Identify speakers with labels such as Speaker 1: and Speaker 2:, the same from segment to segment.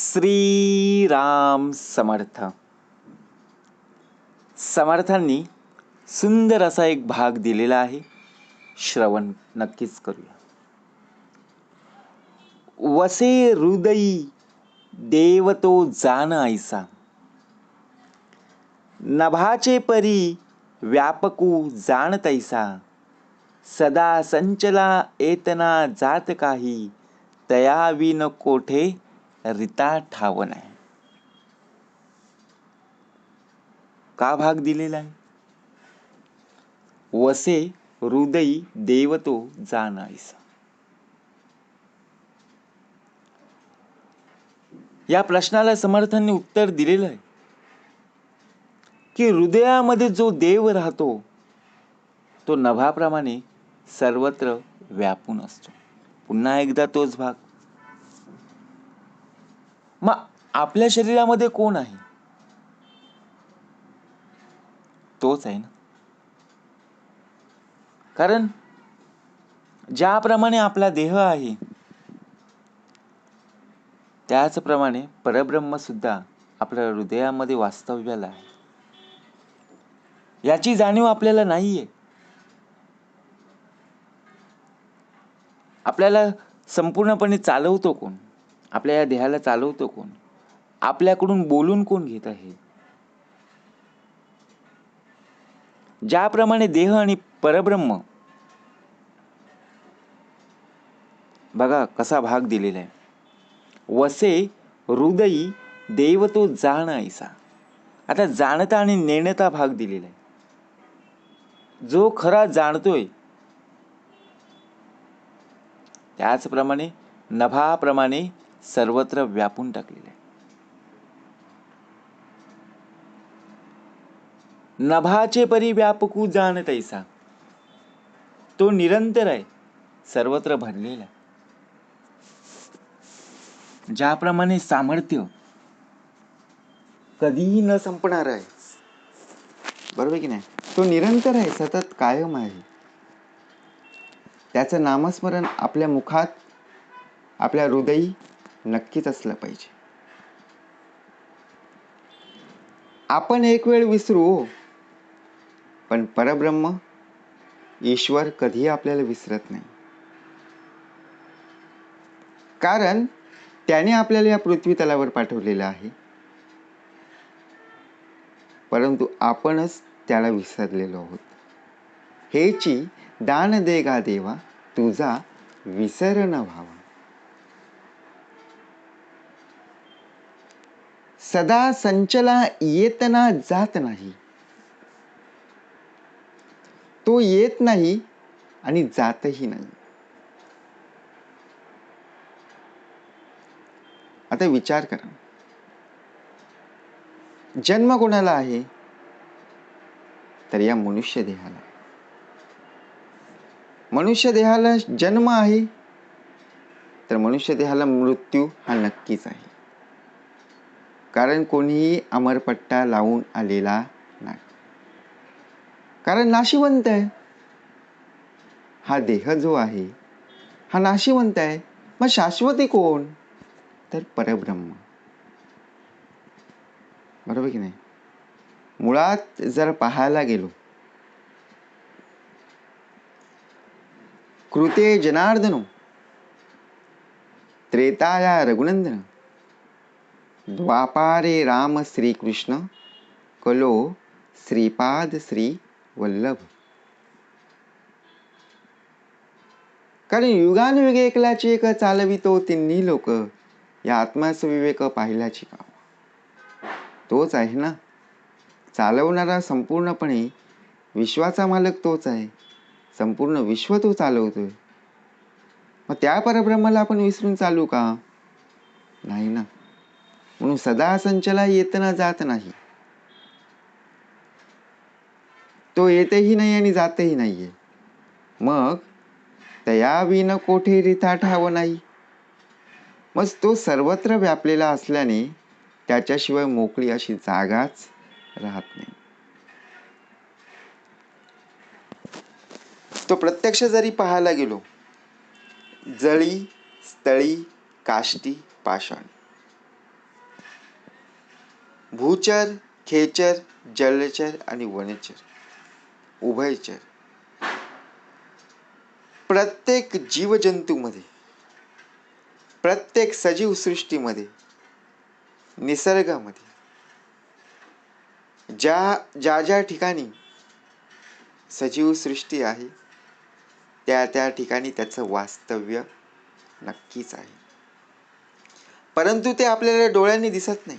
Speaker 1: श्रीराम समर्थ. समर्थांनी सुंदर असा एक भाग दिलेला आहे. श्रवण नक्कीच करूया. वसे हृदयी देव तो जाण ऐसा नभाचे परी व्यापकू जाण तैसा सदा संचला येतना जात काही तयाविन कोठे रिता ठावन आहे का भाग दिलेला आहे? वसे हृदयी देवतो जाण या प्रश्नाला समर्थांनी उत्तर दिलेलं आहे. की हृदयामध्ये जो देव राहतो तो नभाप्रमाणे सर्वत्र व्यापून असतो. पुन्हा एकदा तोच भाग. मग आपल्या शरीरामध्ये कोण आहे? तोच आहे ना. कारण ज्याप्रमाणे आपला देह आहे त्याचप्रमाणे परब्रह्म सुद्धा आपल्या हृदयामध्ये वास्तव्याला आहे. याची जाणीव आपल्याला नाहीये. आपल्याला संपूर्णपणे चालवतो कोण? आपल्या या देहाला चालवतो कोण? आपल्याकडून बोलून कोण घेत आहे? ज्याप्रमाणे देह आणि परब्रह्म बघा कसा भाग दिलेला आहे. वसे हृदयी देव तो जाण ऐसा आता जाणता आणि नेणता भाग दिलेला आहे. जो खरा जाणतोय त्याचप्रमाणे नभाप्रमाणे सर्वत्र व्यापून टाकलेले नभाचे परी व्यापकू जाण तैसा तो निरंतर आहे सर्वत्र भरलेला आहे. ज्याप्रमाणे सामर्थ्य कधीही न संपणार आहे. बरोबर की नाही? तो निरंतर आहे सतत कायम आहे. त्याचं नामस्मरण आपल्या मुखात आपल्या हृदयी नक्कीच असलं पाहिजे. आपण एक वेळ विसरू हो. पण परब्रह्म ईश्वर कधीही आपल्याला विसरत नाही. कारण त्याने आपल्याला या पृथ्वी तलावर पाठवलेलं आहे. परंतु आपणच त्याला विसरलेलो आहोत. हेची दान दे गा देवा तुझा विसर न व्हावा. सदा संचला येतना जात नाही. तो येत नाही आणि जातही नाही. आता विचार करा. जन्म कोणाला आहे? तर या मनुष्य देहाला. मनुष्य देहाला जन्म आहे तर मनुष्य देहाला मृत्यू हा नक्कीच आहे. कारण कोणीही अमरपट्टा लावून आलेला नाही. कारण नाशिवंत आहे. हा देह जो आहे हा नाशिवंत आहे. मग शाश्वती कोण? तर परब्रह्म. बरोबर की नाही? मुळात जर पाहायला गेलो कृते जनार्दनो त्रेताया रघुनंदन द्वापारे राम श्रीकृष्ण कलो श्रीपाद श्री वल्लभ. कारण युगानुयुगे एकलाची एक चालवितो तिन्ही लोक या आत्म्याचा विवेक पाहिल्याची का तोच आहे ना? चालवणारा संपूर्णपणे विश्वाचा मालक तोच आहे. संपूर्ण विश्व तो चालवतोय. मग त्या परब्रह्माला आपण विसरून चालू का? नाही ना. म्हणून सदा संचला येतना जात नाही. तो येतेही नाही आणि जातही नाहीये. मग तया विन कोठे रिथा ठाव नाही? मग तो सर्वत्र व्यापलेला असल्याने त्याच्याशिवाय मोकळी अशी जागाच राहत नाही. तो प्रत्यक्ष जरी पाहायला गेलो जळी स्थळी काष्टी पाषाण भूचर खेचर जलचर आणि वनचर. उभयचर. प्रत्येक जीवजंतूमध्ये प्रत्येक सजीव सृष्टीमध्ये निसर्गामध्ये ज्या ज्या ज्या ठिकाणी सजीव सृष्टी आहे त्या त्या ठिकाणी त्याचं वास्तव्य नक्कीच आहे. परंतु ते आपल्याला डोळ्यांनी दिसत नाही.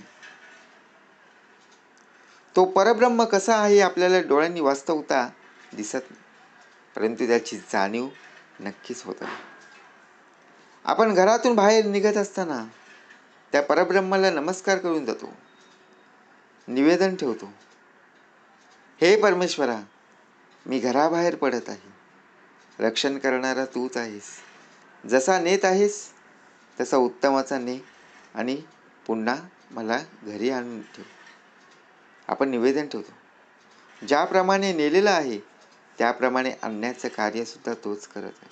Speaker 1: तो परब्रह्म कसा आहे आपल्याला डोळ्यांनी वास्तवता दिसत नाही. परंतु त्याची जाणीव नक्कीच होत आपण घरातून बाहेर निघत असताना त्या परब्रह्माला नमस्कार करून जातो निवेदन ठेवतो. हे परमेश्वरा मी घराबाहेर पडत आहे. रक्षण करणारा तूच आहेस. जसा नेत आहेस तसा उत्तमाचा ने आणि पुन्हा मला घरी आणून ठेव. आपण निवेदन ठेवतो. ज्याप्रमाणे नेलेलं आहे त्याप्रमाणे आणण्याचं कार्यसुद्धा तोच करत आहे.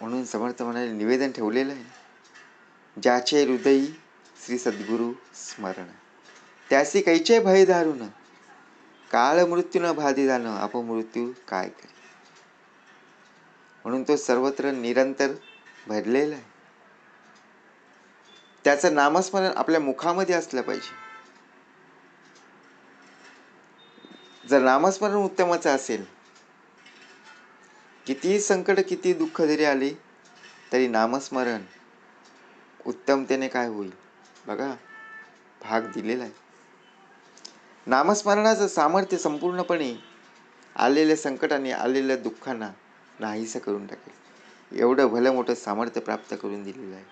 Speaker 1: म्हणून समर्थ म्हणाले निवेदन ठेवलेलं आहे. ज्याचे हृदयी श्री सद्गुरु स्मरण त्यासी कैचे भय धारून? काळ मृत्यू न बाधी जाणं अपमृत्यू काय काय म्हणून तो सर्वत्र निरंतर भरलेला आहे. त्याचं नामस्मरण आपल्या मुखामध्ये असलं पाहिजे. जर नामस्मरण उत्तमाचं असेल कितीही संकट किती दुःख जरी आले तरी नामस्मरण उत्तमतेने काय होईल? बघा भाग दिलेला आहे. नामस्मरणाचं सामर्थ्य संपूर्णपणे आलेल्या संकटाने आलेल्या दुःखांना नाहीसं करून टाकेल. एवढं भलं मोठं सामर्थ्य प्राप्त करून दिलेलं आहे.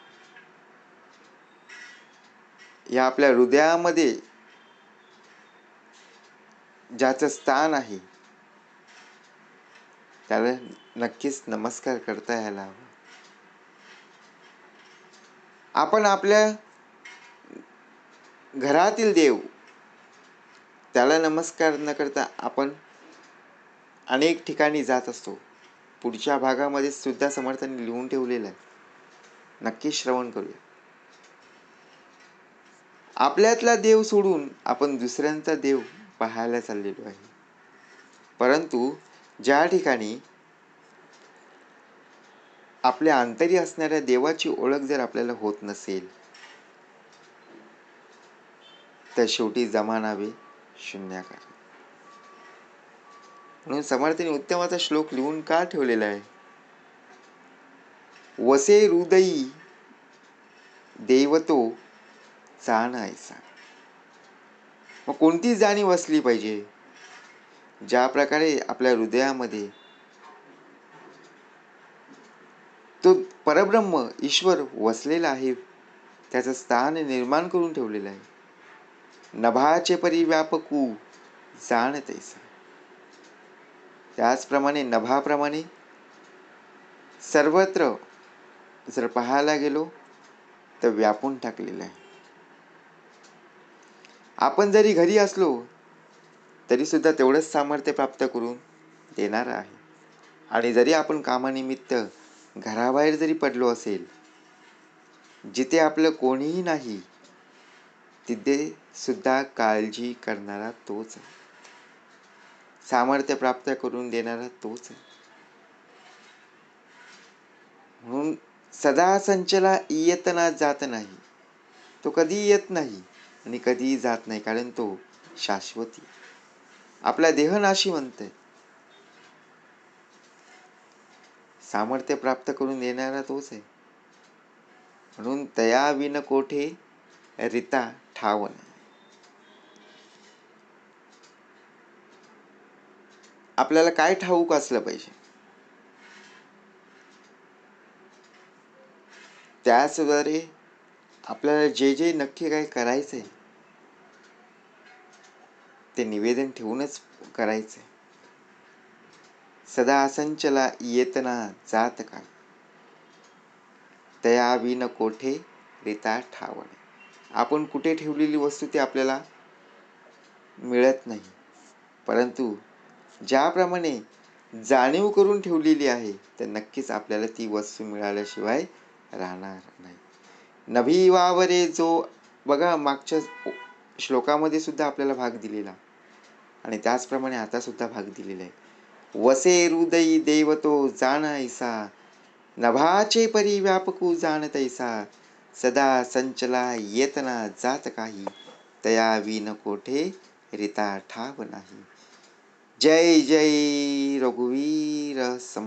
Speaker 1: या आपल्या हृदयामध्ये ज्याचं स्थान आहे त्याला नक्कीच नमस्कार करता यायला हवा. आपण आपल्या घरातील देव त्याला नमस्कार न करता आपण अनेक ठिकाणी जात असतो. पुढच्या भागामध्ये सुद्धा समर्थांनी लिहून ठेवलेलं आहे. नक्की श्रवण करूया. आपल्यातला देव सोडून आपण दुसऱ्यांचा देव पाहायला चाललेलो आहे. परंतु ज्या ठिकाणी आपल्या अंतरी असणाऱ्या देवाची ओळख जर आपल्याला होत नसेल तर शेवटी जमानावे शून्याकार म्हणून समर्थाने उत्तमाचा श्लोक लिहून का ठेवलेला आहे? वसे हृदयी देवतो जाणायचा. मग कोणती जाणीव असली पाहिजे. ज्या प्रकारे आपल्या हृदयामध्ये तो परब्रह्म ईश्वर वसलेला आहे त्याचं स्थान निर्माण करून ठेवलेलं आहे. नभाचे परिव्यापकू जाण तैसा त्याचप्रमाणे नभाप्रमाणे सर्वत्र जर पाहायला गेलो तर व्यापून टाकलेलं आहे. आपण जरी घरी असलो तरी सुद्धा तेवढंच सामर्थ्य प्राप्त करून देणार आहे. आणि जरी आपण कामानिमित्त घराबाहेर जरी पडलो असेल जिथे आपलं कोणीही नाही तिथे सुद्धा काळजी करणारा तोच आहे. सामर्थ्य प्राप्त करून देणारा तोच आहे. म्हणून सदा संचला इयतना जात नाही. तो कधी येत नाही. आणि कधीही जात नाही कारण तो शाश्वती आपला देहनाशी म्हणते सामर्थ्य प्राप्त करून देणारा तोच आहे. म्हणून तया विन कोठे रिता ठावन आपल्याला काय ठाऊक असलं पाहिजे? त्याचद्वारे आपल्याला जे जे नक्की काय करायचं आहे ते निवेदन ठेवूनच करायचंय. सदा असंचला येतना जात काय तया विन कोठे रिता ठावणे. आपण कुठे ठेवलेली वस्तू ती आपल्याला मिळत नाही. परंतु ज्याप्रमाणे जाणीव करून ठेवलेली आहे तर नक्कीच आपल्याला ती वस्तू मिळाल्याशिवाय राहणार नाही. नभी वावरे जो बघा मागच्या श्लोकामध्ये सुद्धा आपल्याला भाग दिलेला. आणि त्याचप्रमाणे आता सुद्धा भाग दिलेला आहे. वसे हृदयी देवतो जाण ऐसा नभाचे परी व्यापकू जाण तैसा सदा संचला येतना जात काही तया विन कोठे रिता ठाव नाही. जय जय रघुवीर सम